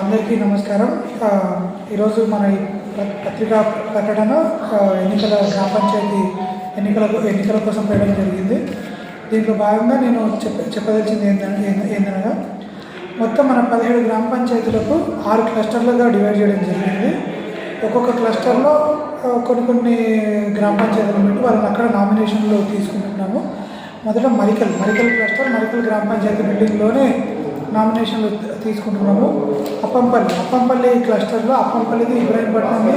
అందరికీ నమస్కారం. ఈరోజు మన పత్రికా ప్రకటన ఎన్నికల గ్రామ పంచాయతీ ఎన్నికల ఎన్నికల కోసం పెట్టడం జరిగింది. దీంట్లో భాగంగా నేను చెప్ప చెప్పదలిచింది ఏంటనగా ఏందనగా మొత్తం మన పదిహేడు గ్రామ పంచాయతీలకు ఆరు క్లస్టర్లుగా డివైడ్ చేయడం జరిగింది. ఒక్కొక్క క్లస్టర్లో కొన్ని కొన్ని గ్రామ పంచాయతీలు పెట్టి వాళ్ళని అక్కడ నామినేషన్లో తీసుకుంటున్నాము. మొదట మరికల్ మరికల్ క్లస్టర్ మరికల్ గ్రామ పంచాయతీ బిల్డింగ్లోనే నామినేషన్లు తీసుకుంటున్నాము. అప్పంపల్లి అప్పంపల్లి క్లస్టర్లో అప్పంపల్లిది ఇబ్రాహీంపట్నంది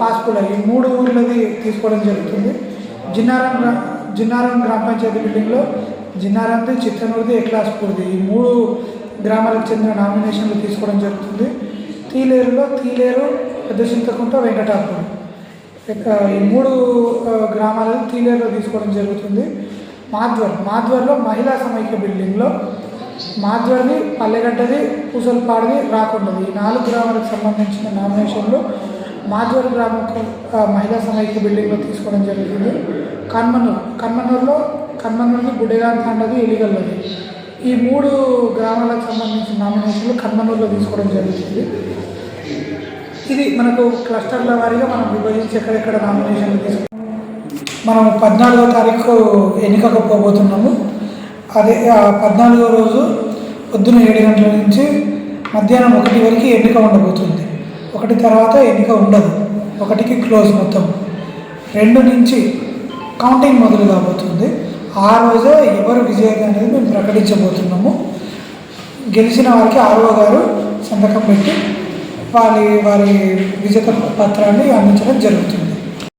పాస్పుల ఈ మూడు ఊర్లది తీసుకోవడం జరుగుతుంది. జిన్నారం జిన్నారం గ్రామ పంచాయతీ బిల్డింగ్లో జిన్నారంది చిత్తనూరుది ఎక్లాస్పూర్ది ఈ మూడు గ్రామాలకు చెందిన నామినేషన్లు తీసుకోవడం జరుగుతుంది. తీలేరులో తీలేరు పెద్ద చింతకుంట వెంకటాపురం. ఈ మూడు గ్రామాలను తీలేరులో తీసుకోవడం జరుగుతుంది. మాధ్వర్ మాధ్వర్లో మహిళా సమైక్య బిల్డింగ్లో మాధ్వర్ది పల్లెగడ్డది పూసలపాడిది రాకుండది. ఈ నాలుగు గ్రామాలకు సంబంధించిన నామినేషన్లు మాధ్వర్ గ్రామ మహిళా సమైక్య బిల్డింగ్లో తీసుకోవడం జరుగుతుంది కన్మనూరు. కన్మనూరులో కన్మనూరుది గుడ్డెగాన్ తండది ఎలిగల్లది. ఈ మూడు గ్రామాలకు సంబంధించిన నామినేషన్లు కన్మనూరులో తీసుకోవడం జరుగుతుంది ఇది మనకు క్లస్టర్ల వారీగా మనం విభజించి ఎక్కడెక్కడ నామినేషన్లు తీసుకుంటాం మనం పద్నాలుగో తారీఖు ఎన్నికకు పోబోతున్నాము. అదే పద్నాలుగో రోజు పొద్దున ఏడు గంటల నుంచి మధ్యాహ్నం ఒకటి వరకు ఎన్నిక ఉండబోతుంది. ఒకటి తర్వాత ఎన్నిక ఉండదు. ఒకటికి క్లోజ్ మొత్తం. రెండు నుంచి కౌంటింగ్ మొదలు కాబోతుంది. ఆ రోజే ఎవరు విజేత అనేది మేము ప్రకటించబోతున్నాము. గెలిచిన వారికి ఆర్ఓ గారు సంతకం పెట్టి వారి వారి విజేత పత్రాన్ని అందించడం జరుగుతుంది.